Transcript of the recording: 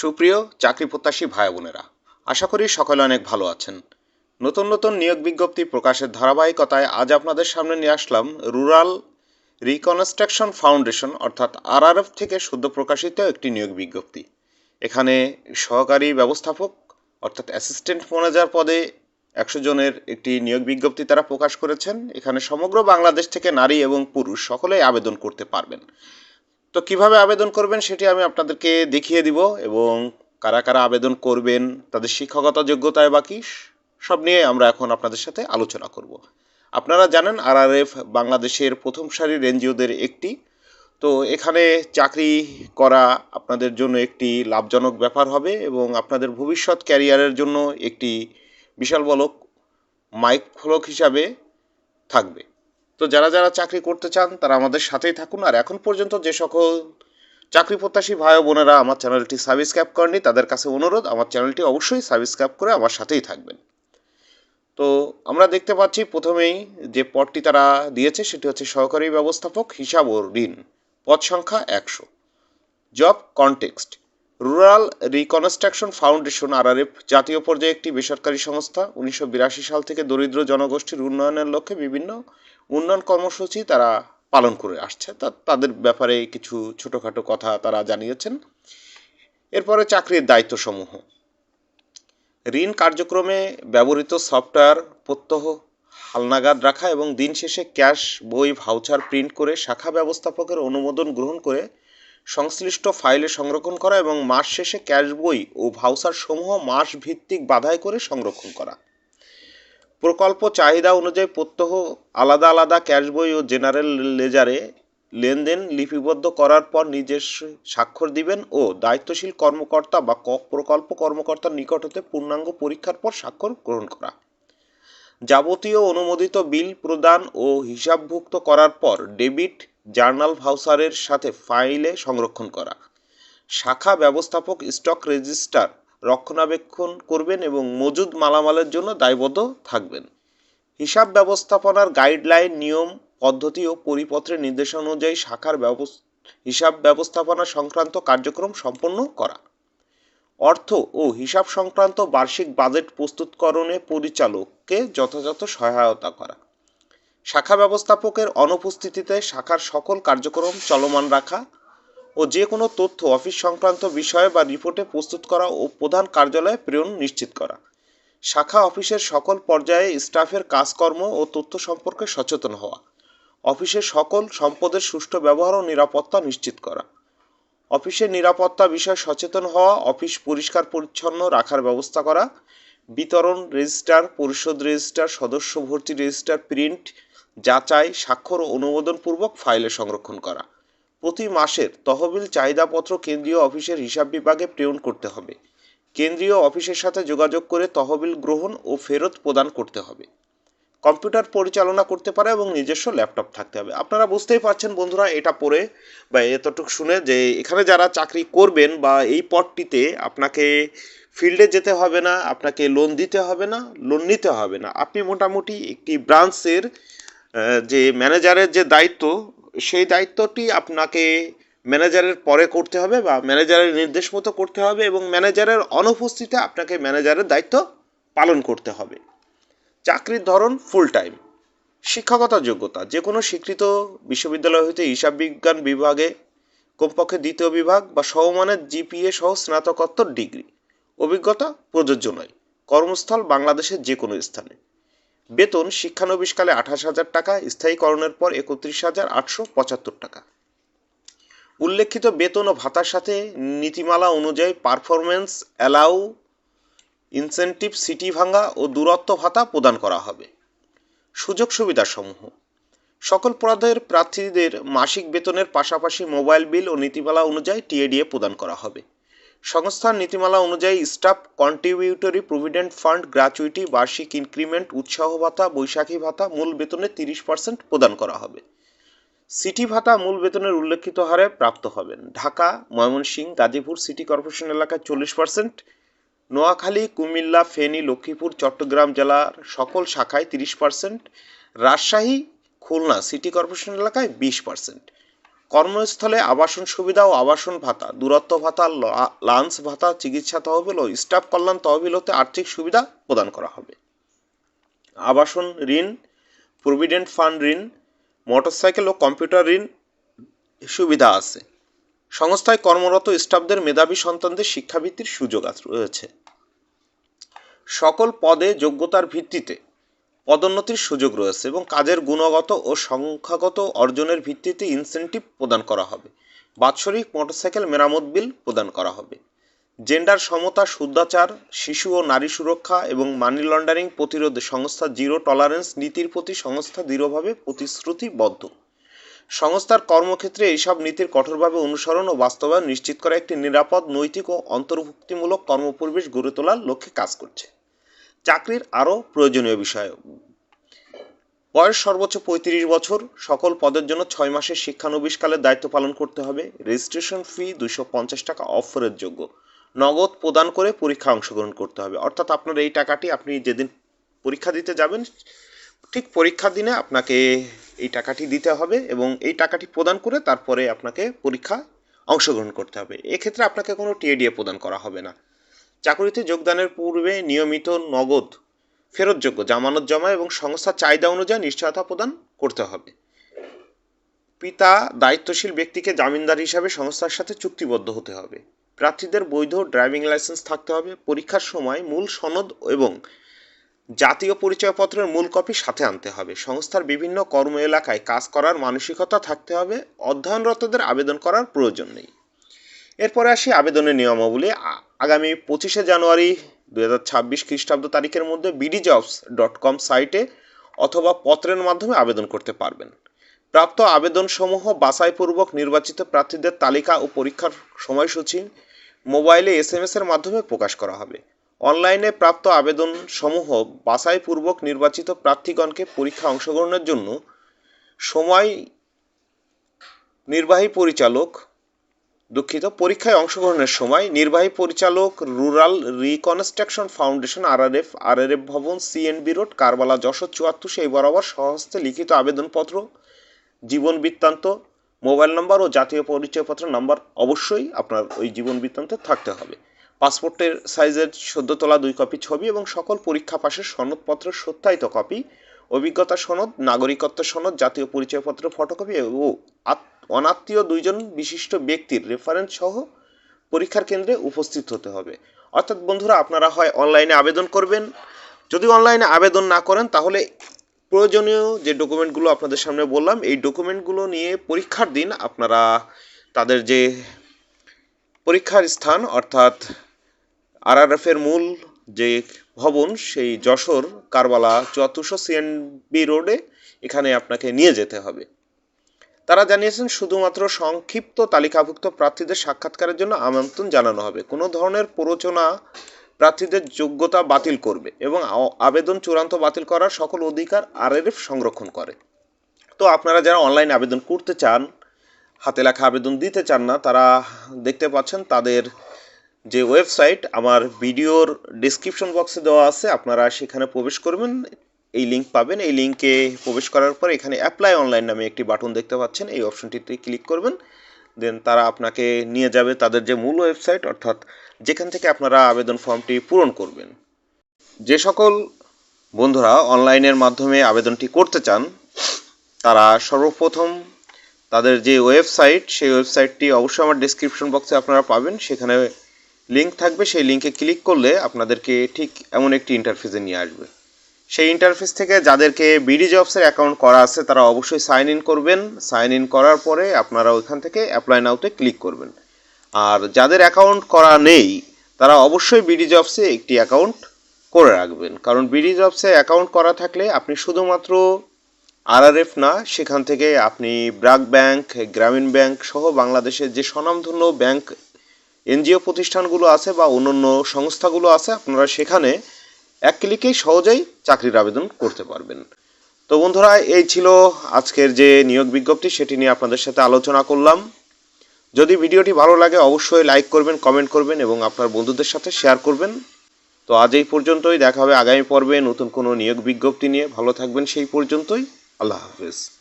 সুপ্রিয় চাকরি প্রত্যাশী ভাই বোনেরা আশা করি সকলে অনেক ভালো আছেন। নতুন নতুন নিয়োগ বিজ্ঞপ্তি প্রকাশের ধারাবাহিকতায় আজ আপনাদের সামনে নিয়ে আসলাম রুরাল রিকনস্ট্রাকশন ফাউন্ডেশন, অর্থাৎ আরআরএফ থেকে সদ্য প্রকাশিত একটি নিয়োগ বিজ্ঞপ্তি। এখানে সহকারী ব্যবস্থাপক, অর্থাৎ অ্যাসিস্ট্যান্ট ম্যানেজার পদে একশো জনের একটি নিয়োগ বিজ্ঞপ্তি তারা প্রকাশ করেছেন। এখানে সমগ্র বাংলাদেশ থেকে নারী এবং পুরুষ সকলেই আবেদন করতে পারবেন। তো কীভাবে আবেদন করবেন সেটি আমি আপনাদেরকে দেখিয়ে দিব এবং কারা কারা আবেদন করবেন, তাদের শিক্ষকতা যোগ্যতায় বাকি সব নিয়ে আমরা এখন আপনাদের সাথে আলোচনা করব। আপনারা জানেন, আরআরএফ বাংলাদেশের প্রথম সারির এনজিওদের একটি। তো এখানে চাকরি করা আপনাদের জন্য একটি লাভজনক ব্যাপার হবে এবং আপনাদের ভবিষ্যৎ ক্যারিয়ারের জন্য একটি বিশাল বলক মাইক ফলক হিসাবে থাকবে। তো যারা যারা চাকরি করতে চান, তারা আমাদের সাথেই থাকুন। আর এখন পর্যন্ত যে সকল চাকরি প্রত্যাশী ভাই বোনেরা আমার চ্যানেলটি সাবস্ক্রাইব করেনি তাদের কাছে অনুরোধ, আমার চ্যানেলটি অবশ্যই সাবস্ক্রাইব করে আমার সাথেই থাকবেন। তো আমরা দেখতে পাচ্ছি প্রথমেই যে পদটি তারা দিয়েছে, সেটি হচ্ছে সহকারী ব্যবস্থাপক হিসাব ও ঋণ, পদ সংখ্যা একশো। Job context, rural reconstruction foundation, RRF জাতীয় পর্যায়ে একটি বেসরকারি সংস্থা, উনিশশো বিরাশি সাল থেকে দরিদ্র জনগোষ্ঠীর উন্নয়নের লক্ষ্যে বিভিন্ন উন্নয়ন কর্মসূচি তারা পালন করে আসছে। তা তাদের ব্যাপারে কিছু ছোটোখাটো কথা তারা জানিয়েছেন। এরপরে চাকরির দায়িত্বসমূহ। ঋণ কার্যক্রমে ব্যবহৃত সফটওয়্যার, প্রত্যহ হালনাগাদ রাখা এবং দিন শেষে ক্যাশ, বই, ভাউচার প্রিন্ট করে শাখা ব্যবস্থাপকের অনুমোদন গ্রহণ করে সংশ্লিষ্ট ফাইলে সংরক্ষণ করা এবং মাস শেষে ক্যাশ, বই ও ভাউচার সমূহ মাস ভিত্তিক বাধাই করে সংরক্ষণ করা। প্রকল্প চাহিদা অনুযায়ী প্রত্যহ আলাদা আলাদা ক্যাশ বই ও জেনারেল লেজারে লেনদেন লিপিবদ্ধ করার পর নিজস্ব স্বাক্ষর দিবেন ও দায়িত্বশীল কর্মকর্তা বা প্রকল্প কর্মকর্তার নিকট হতে পূর্ণাঙ্গ পরীক্ষার পর স্বাক্ষর গ্রহণ করা। যাবতীয় অনুমোদিত বিল প্রদান ও হিসাবভুক্ত করার পর ডেবিট জার্নাল ভাউচারের সাথে ফাইলে সংরক্ষণ করা। শাখা ব্যবস্থাপক, স্টক রেজিস্টার রক্ষণাবেক্ষণ করবেন এবং মজুদ মালামালের জন্য দায়বদ্ধ থাকবেন। হিসাব ব্যবস্থাপনার গাইডলাইন, নিয়ম, পদ্ধতি ও পরিপত্রের নির্দেশনা অনুযায়ী শাখার হিসাব ব্যবস্থাপনা সংক্রান্ত কার্যক্রম সম্পন্ন করা। অর্থ ও হিসাব সংক্রান্ত বার্ষিক বাজেট প্রস্তুতকরণে পরিচালককে যথাযথ সহায়তা করা। শাখা ব্যবস্থাপকের অনুপস্থিতিতে শাখার সকল কার্যক্রম চলমান রাখা ও যে কোনো তথ্য অফিস সংক্রান্ত বিষয়ে বা রিপোর্টে প্রস্তুত করা ও প্রধান কার্যালয়ে প্রেরণ নিশ্চিত করা। শাখা অফিসের সকল পর্যায়ে স্টাফের কাজকর্ম ও তথ্য সম্পর্কে সচেতন হওয়া। অফিসের সকল সম্পদের সুষ্ঠু ব্যবহার ও নিরাপত্তা নিশ্চিত করা। অফিসের নিরাপত্তা বিষয়ে সচেতন হওয়া, অফিস পরিষ্কার পরিচ্ছন্ন রাখার ব্যবস্থা করা, বিতরণ রেজিস্টার, পরিশোধ রেজিস্টার, সদস্য ভর্তি রেজিস্টার, প্রিন্ট, যাচাই, স্বাক্ষর ও অনুমোদনপূর্বক ফাইলে সংরক্ষণ করা। প্রতি মাসের তহবিল চাহিদাপত্র কেন্দ্রীয় অফিসের হিসাব বিভাগে প্রেরণ করতে হবে। কেন্দ্রীয় অফিসের সাথে যোগাযোগ করে তহবিল গ্রহণ ও ফেরত প্রদান করতে হবে। কম্পিউটার পরিচালনা করতে পারে এবং নিজস্ব ল্যাপটপ থাকতে হবে। আপনারা বুঝতেই পারছেন বন্ধুরা, এটা পড়ে বা এতটুকু শুনে যে এখানে যারা চাকরি করবেন বা এই পদটিতে আপনাকে ফিল্ডে যেতে হবে না, আপনাকে লোন দিতে হবে না লোন নিতে হবে না। আপনি মোটামুটি একটি ব্রাঞ্চের যে ম্যানেজারের যে দায়িত্ব সেই দায়িত্বটি আপনাকে ম্যানেজারের পরে করতে হবে বা ম্যানেজারের নির্দেশ মতো করতে হবে এবং ম্যানেজারের অনুপস্থিতিতে আপনাকে ম্যানেজারের দায়িত্ব পালন করতে হবে। চাকরির ধরন ফুল টাইম শিক্ষাগত যোগ্যতা। যে কোনো স্বীকৃত বিশ্ববিদ্যালয় হইতে হিসাব বিজ্ঞান বিভাগে, কমপক্ষে দ্বিতীয় বিভাগ বা সমমানের জিপিএ সহ স্নাতকোত্তর ডিগ্রি। অভিজ্ঞতা প্রযোজ্য নয়। কর্মস্থল বাংলাদেশের যে কোনো স্থানে। বেতন শিক্ষানবিশকালে আঠাশ হাজার টাকা, স্থায়ীকরণের পর একত্রিশ হাজার আটশো পঁচাত্তর টাকা। উল্লেখিত বেতন ও ভাতার সাথে নীতিমালা অনুযায়ী পারফরমেন্স অ্যালাউ, ইনসেনটিভ সিটি ভাঙ্গা ও দূরত্ব ভাতা প্রদান করা হবে। সুযোগ সুবিধাসমূহ। সকল পদের প্রার্থীদের মাসিক বেতনের পাশাপাশি মোবাইল বিল ও নীতিমালা অনুযায়ী টিএডিএ প্রদান করা হবে। সংস্থার নীতিমালা অনুযায়ী staff contributory provident fund gratuity বার্ষিক ইনক্রিমেন্ট, উৎসাহ ভাতা, বৈশাখী ভাতা মূল বেতনের তিরিশ পার্সেন্ট প্রদান করা হবে। সিটি ভাতা মূল বেতনের উল্লেখিত হারে প্রাপ্ত হবেন। ঢাকা, ময়মনসিংহ, গাজীপুর সিটি কর্পোরেশন এলাকায় চল্লিশ পার্সেন্ট, নোয়াখালী, কুমিল্লা, ফেনী, লক্ষ্মীপুর, চট্টগ্রাম জেলার সকল শাখায় তিরিশ percent, Rajshahi, Khulna city corporation এলাকায় বিশ পার্সেন্ট। কর্মস্থলে আবাসন সুবিধা ও আবাসন ভাতা, দূরত্ব ভাতা লাঞ্চ ভাতা, চিকিৎসা তহবিল ও স্টাফ কল্যাণ তহবিল হতে আর্থিক সুবিধা প্রদান করা হবে। আবাসন ঋণ, প্রভিডেন্ট ফান্ড ঋণ, মোটরসাইকেল ও কম্পিউটার ঋণ সুবিধা আছে। সংস্থায় কর্মরত স্টাফদের মেধাবী সন্তানদের শিক্ষাবৃত্তির সুযোগ রয়েছে। সকল পদে যোগ্যতার ভিত্তিতে পদোন্নতির সুযোগ রয়েছে এবং কাজের গুণগত ও সংখ্যাগত অর্জনের ভিত্তিতে ইনসেন্টিভ প্রদান করা হবে। বাৎসরিক মোটরসাইকেল মেরামত বিল প্রদান করা হবে। জেন্ডার সমতা, শুদ্ধাচার, শিশু ও নারী সুরক্ষা এবং মানি লন্ডারিং প্রতিরোধে সংস্থা জিরো টলারেন্স নীতির প্রতি সংস্থা দৃঢ়ভাবে প্রতিশ্রুতিবদ্ধ। সংস্থার কর্মক্ষেত্রে এইসব নীতির কঠোরভাবে অনুসরণ ও বাস্তবায়ন নিশ্চিত করা একটি নিরাপদ, নৈতিক ও অন্তর্ভুক্তিমূলক কর্মপরিবেশ গড়ে তোলার লক্ষ্যে কাজ করছে। চাকরির আরও প্রয়োজনীয় বিষয়। বয়স সর্বোচ্চ পঁয়ত্রিশ বছর, সকল পদের জন্য ছয় মাসের শিক্ষানবিশকালের দায়িত্ব পালন করতে হবে। রেজিস্ট্রেশন ফি দুশো পঞ্চাশ টাকা অফারের যোগ্য। নগদ প্রদান করে পরীক্ষা অংশগ্রহণ করতে হবে। অর্থাৎ আপনার এই টাকাটি আপনি যেদিন পরীক্ষা দিতে যাবেন, ঠিক পরীক্ষার দিনে আপনাকে এই টাকাটি দিতে হবে এবং এই টাকাটি প্রদান করে তারপরে আপনাকে পরীক্ষা অংশগ্রহণ করতে হবে। এক্ষেত্রে আপনাকে কোনো টিএডিএ প্রদান করা হবে না। চাকরিতে যোগদানের পূর্বে নিয়মিত নগদ ফেরতযোগ্য জামানত জমা এবং সংস্থার চাহিদা অনুযায়ী নিশ্চয়তা প্রদান করতে হবে। পিতা দায়িত্বশীল ব্যক্তিকে জামিনদার হিসাবে সংস্থার সাথে চুক্তিবদ্ধ হতে হবে। প্রার্থীদের বৈধ ড্রাইভিং লাইসেন্স থাকতে হবে। পরীক্ষার সময় মূল সনদ এবং জাতীয় পরিচয়পত্রের মূল কপি সাথে আনতে হবে। সংস্থার বিভিন্ন কর্ম এলাকায় কাজ করার মানসিকতা থাকতে হবে। অধ্যয়নরতদের আবেদন করার প্রয়োজন নেই। এরপরে আসি আবেদনের নিয়মাবলী। আগামী পঁচিশে জানুয়ারি দু হাজার ছাব্বিশ খ্রিস্টাব্দ তারিখের মধ্যে বিডি জবস ডট কম সাইটে অথবা পত্রের মাধ্যমে আবেদন করতে পারবেন। প্রাপ্ত আবেদনসমূহ বাছাইপূর্বক নির্বাচিত প্রার্থীদের তালিকা ও পরীক্ষার সময়সূচি মোবাইলে এস এম এর মাধ্যমে প্রকাশ করা হবে। অনলাইনে প্রাপ্ত আবেদনসমূহ বাছাইপূর্বক নির্বাচিত প্রার্থীগণকে পরীক্ষা অংশগ্রহণের জন্য সময় নির্বাহী পরিচালক দুঃখিত, পরীক্ষায় অংশগ্রহণের সময় নির্বাহী পরিচালক rural reconstruction foundation, RRF RRF ভবন, সিএনবি রোড, কারবালা যশোর চুয়াত্তর, সেই বরাবর সহস্তে লিখিত আবেদনপত্র, জীবন বৃত্তান্ত, মোবাইল নম্বর ও জাতীয় পরিচয়পত্র নাম্বার অবশ্যই আপনার ওই জীবন বৃত্তান্তে থাকতে হবে। পাসপোর্টের সাইজের সদ্য তোলা দুই কপি ছবি এবং সকল পরীক্ষা পাশের সনদপত্রের সত্যায়িত কপি, অভিজ্ঞতা সনদ, নাগরিকত্ব সনদ, জাতীয় পরিচয়পত্র, ফটোকপি ও অনাত্মীয় দুইজন বিশিষ্ট ব্যক্তির রেফারেন্স সহ পরীক্ষার কেন্দ্রে উপস্থিত হতে হবে। অর্থাৎ বন্ধুরা, আপনারা হয় অনলাইনে আবেদন করবেন। যদি অনলাইনে আবেদন না করেন, তাহলে প্রয়োজনীয় যে ডকুমেন্টগুলো আপনাদের সামনে বললাম, এই ডকুমেন্টগুলো নিয়ে পরীক্ষার দিন আপনারা তাদের যে পরীক্ষার স্থান, অর্থাৎ আরআরএফের মূল যে ভবন, সেই যশোর কারবালা চুয়াত্তরশো সিএনবি রোডে এখানে আপনাকে নিয়ে যেতে হবে। তারা জানিয়েছেন, শুধুমাত্র সংক্ষিপ্ত তালিকাভুক্ত প্রার্থীদের সাক্ষাৎকারের জন্য আমন্ত্রণ জানানো হবে। কোনো ধরনের প্ররোচনা প্রার্থীদের যোগ্যতা বাতিল করবে এবং আবেদন চূড়ান্ত বাতিল করার সকল অধিকার আরআরএফ সংরক্ষণ করে। তো আপনারা যারা অনলাইন আবেদন করতে চান, হাতে লেখা আবেদন দিতে চান না, তারা দেখতে পাচ্ছেন তাদের যে ওয়েবসাইট, আমার ভিডিওর ডিসক্রিপশন বক্সে দেওয়া আছে, আপনারা সেখানে প্রবেশ করবেন। এই লিঙ্ক পাবেন। এই লিঙ্কে প্রবেশ করার পর এখানে অ্যাপ্লাই অনলাইন নামে একটি বাটন দেখতে পাচ্ছেন। এই অপশনটিতে ক্লিক করবেন। দেন তারা আপনাকে নিয়ে যাবে তাদের যে মূল ওয়েবসাইট অর্থাৎ যেখান থেকে আপনারা আবেদন ফর্মটি পূরণ করবেন। যে সকল বন্ধুরা অনলাইনের মাধ্যমে আবেদনটি করতে চান, তারা সর্বপ্রথম তাদের যে ওয়েবসাইট সেই ওয়েবসাইটটি অবশ্যই আমার ডিসক্রিপশন বক্সে আপনারা পাবেন। সেখানে লিঙ্ক থাকবে। সেই লিঙ্কে ক্লিক করলে আপনাদেরকে ঠিক এমন একটি ইন্টারফেসে নিয়ে আসবে। সেই ইন্টারফেস থেকে যাদেরকে বিডি জবসের অ্যাকাউন্ট করা আছে, তারা অবশ্যই সাইন ইন করবেন। সাইন ইন করার পরে আপনারা ওইখান থেকে অ্যাপ্লাই নাওতে ক্লিক করবেন। আর যাদের অ্যাকাউন্ট করা নেই, তারা অবশ্যই বিডি জবসে একটি অ্যাকাউন্ট করে রাখবেন। কারণ বিডি জবসে অ্যাকাউন্ট করা থাকলে আপনি শুধুমাত্র আরআরএফ না, সেখান থেকে আপনি ব্রাক ব্যাংক, গ্রামীণ ব্যাংক সহ বাংলাদেশের যে স্বনামধন্য ব্যাংক, এনজিও প্রতিষ্ঠানগুলো আছে বা অন্যান্য সংস্থাগুলো আছে, আপনারা সেখানে এক ক্লিকেই সহজেই চাকরির আবেদন করতে পারবেন। তো বন্ধুরা, এই ছিল আজকের যে নিয়োগ বিজ্ঞপ্তি, সেটি নিয়ে আপনাদের সাথে আলোচনা করলাম। যদি ভিডিওটি ভালো লাগে, অবশ্যই লাইক করবেন, কমেন্ট করবেন এবং আপনার বন্ধুদের সাথে শেয়ার করবেন। তো আজ এই পর্যন্তই, দেখা হবে আগামী পর্বে নতুন কোনো নিয়োগ বিজ্ঞপ্তি নিয়ে। ভালো থাকবেন সেই পর্যন্তই। আল্লাহ হাফেজ।